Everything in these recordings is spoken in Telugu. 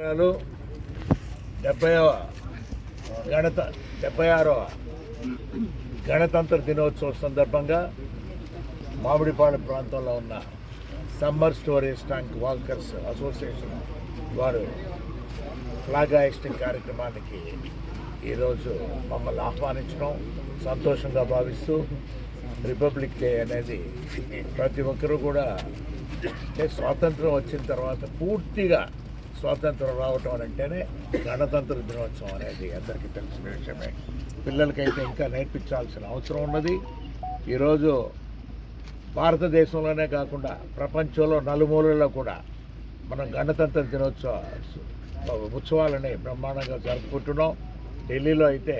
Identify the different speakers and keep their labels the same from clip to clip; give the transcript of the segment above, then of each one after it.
Speaker 1: సంవత్సరాలు డెబ్బైవ గణత డెబ్బై ఆరవ గణతంత్ర దినోత్సవం సందర్భంగా మామిడిపాడు ప్రాంతంలో ఉన్న summer storage tank walkers association వారు ఫ్లాగ్ హాయిస్టింగ్ కార్యక్రమానికి ఈరోజు మమ్మల్ని ఆహ్వానించడం సంతోషంగా భావిస్తూ రిపబ్లిక్ డే అనేది ప్రతి ఒక్కరూ కూడా స్వాతంత్రం వచ్చిన తర్వాత పూర్తిగా స్వాతంత్రం రావటం అంటేనే గణతంత్ర దినోత్సవం అనేది అందరికీ తెలిసిన విషయమే. పిల్లలకైతే ఇంకా నేర్పించాల్సిన అవసరం ఉన్నది. ఈరోజు భారతదేశంలోనే కాకుండా ప్రపంచంలో నలుమూలల్లో కూడా మనం గణతంత్ర దినోత్సవ ఉత్సవాలని బ్రహ్మాండంగా జరుపుకుంటున్నాం. ఢిల్లీలో అయితే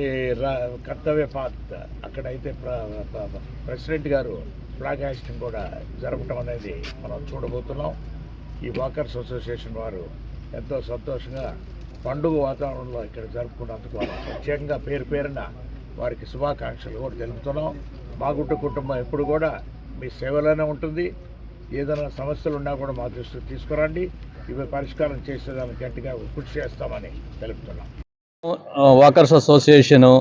Speaker 1: ఈ రా కర్తవ్య పాత్ అక్కడైతే ప్రెసిడెంట్ గారు ఫ్లాగ్ హాస్టింగ్ కూడా జరపటం అనేది మనం చూడబోతున్నాం. ఈ వాకర్స్ అసోసియేషన్ వారు ఎంతో సంతోషంగా పండుగ వాతావరణంలో ఇక్కడ జరుపుకున్నందుకు వారికి ప్రత్యేకంగా పేరు పేరున వారికి శుభాకాంక్షలు కూడా తెలుపుతున్నాం. మాగుంట కుటుంబం ఎప్పుడు కూడా మీ సేవలోనే ఉంటుంది. ఏదైనా సమస్యలు ఉన్నా కూడా మా దృష్టికి తీసుకురండి. ఇవి పరిష్కారం చేసేదానికి గట్టిగా కృషి చేస్తామని తెలుపుతున్నాం.
Speaker 2: వాకర్స్ అసోసియేషను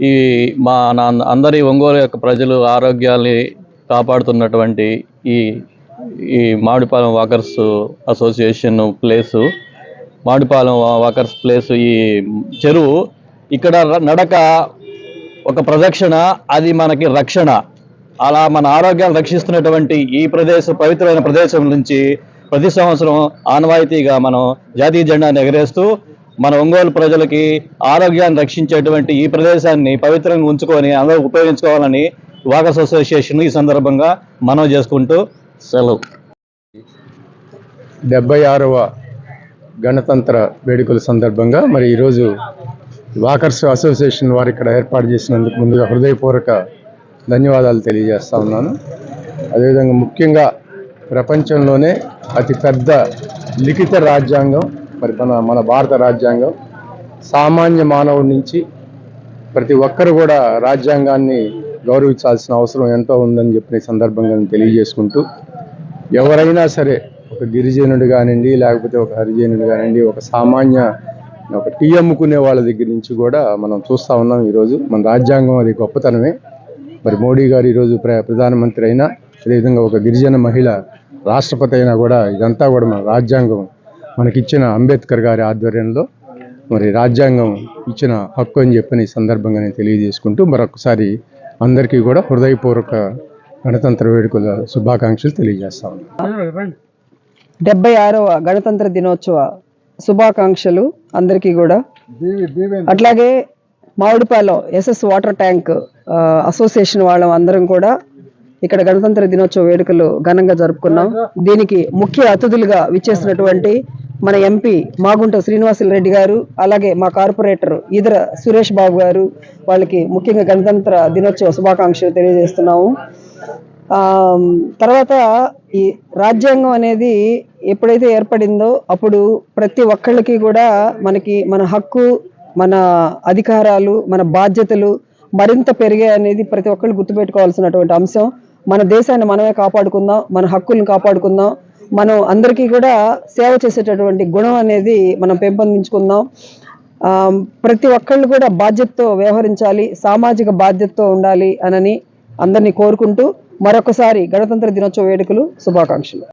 Speaker 2: ఈ మా అందరి ఒంగోలు యొక్క ప్రజలు ఆరోగ్యాన్ని కాపాడుతున్నటువంటి ఈ ఈ Mamidipalem walkers association place Mamidipalem walkers place ఈ చెరువు ఇక్కడ నడక ఒక ప్రదక్షిణ అది మనకి రక్షణ. అలా మన ఆరోగ్యాన్ని రక్షిస్తున్నటువంటి ఈ ప్రదేశం పవిత్రమైన ప్రదేశం నుంచి ప్రతి సంవత్సరం ఆనవాయితీగా మనం జాతీయ జెండాను ఎగరేస్తూ మన ఒంగోలు ప్రజలకి ఆరోగ్యాన్ని రక్షించేటువంటి ఈ ప్రదేశాన్ని పవిత్రంగా ఉంచుకొని అందరూ ఉపయోగించుకోవాలని వాకర్స్ అసోసియేషన్ ఈ సందర్భంగా మనం చేసుకుంటూ సెలవు.
Speaker 3: డెబ్బై ఆరవ గణతంత్ర వేడుకల సందర్భంగా మరి ఈరోజు వాకర్స్ అసోసియేషన్ వారు ఇక్కడ ఏర్పాటు చేసినందుకు ముందుగా హృదయపూర్వక ధన్యవాదాలు తెలియజేస్తా ఉన్నాను. అదేవిధంగా ముఖ్యంగా ప్రపంచంలోనే అతి పెద్ద లిఖిత రాజ్యాంగం మరి మన మన భారత రాజ్యాంగం సామాన్య మానవుడి నుంచి ప్రతి ఒక్కరు కూడా రాజ్యాంగాన్ని గౌరవించాల్సిన అవసరం ఎంతో ఉందని చెప్పిన సందర్భంగా తెలియజేసుకుంటూ ఎవరైనా సరే ఒక గిరిజనుడు కానివ్వండి లేకపోతే ఒక హరిజనుడు కానివ్వండి ఒక సామాన్య ఒక టీ అమ్ముకునే వాళ్ళ దగ్గర నుంచి కూడా మనం చూస్తూ ఉన్నాం ఈరోజు. మన రాజ్యాంగం అది గొప్పతనమే. మరి మోడీ గారు ఈరోజు ప్ర ప్రధానమంత్రి అయినా అదేవిధంగా ఒక గిరిజన మహిళ రాష్ట్రపతి అయినా కూడా ఇదంతా కూడా మన రాజ్యాంగం మనకిచ్చిన అంబేద్కర్ గారి ఆధ్వర్యంలో మరి రాజ్యాంగం ఇచ్చిన హక్కు అని చెప్పిన ఈ సందర్భంగా నేను తెలియజేసుకుంటూ మరొకసారి అందరికీ కూడా హృదయపూర్వక గణతంత్ర వేడుకల శుభాకాంక్షలు తెలియజేస్తా ఉన్నాను
Speaker 4: డెబ్బై ఆరవ గణతంత్ర దినోత్సవ శుభాకాంక్షలు అందరికీ కూడా. అట్లాగే Mamidipalem SS water tank association వాళ్ళం అందరం కూడా ఇక్కడ గణతంత్ర దినోత్సవ వేడుకలు ఘనంగా జరుపుకున్నాం. దీనికి ముఖ్య అతిథులుగా విచ్చేసినటువంటి మన ఎంపీ మాగుంట శ్రీనివాసులు రెడ్డి గారు అలాగే మా కార్పొరేటర్ ఈదర సురేష్ బాబు గారు వాళ్ళకి ముఖ్యంగా గణతంత్ర దినోత్సవ శుభాకాంక్షలు తెలియజేస్తున్నాము. తర్వాత ఈ రాజ్యాంగం అనేది ఎప్పుడైతే ఏర్పడిందో అప్పుడు ప్రతి ఒక్కళ్ళకి కూడా మనకి మన హక్కు మన అధికారాలు మన బాధ్యతలు మరింత పెరిగాయి అనేది ప్రతి ఒక్కళ్ళు గుర్తుపెట్టుకోవాల్సినటువంటి అంశం. మన దేశాన్ని మనమే కాపాడుకుందాం మన హక్కులను కాపాడుకుందాం మనం అందరికీ కూడా సేవ చేసేటటువంటి గుణం అనేది మనం పెంపొందించుకుందాం. ప్రతి ఒక్కళ్ళు కూడా బాధ్యతతో వ్యవహరించాలి సామాజిక బాధ్యతతో ఉండాలి అనని అందరినీ కోరుకుంటూ మరొకసారి గణతంత్ర దినోత్సవ వేడుకలు శుభాకాంక్షలు.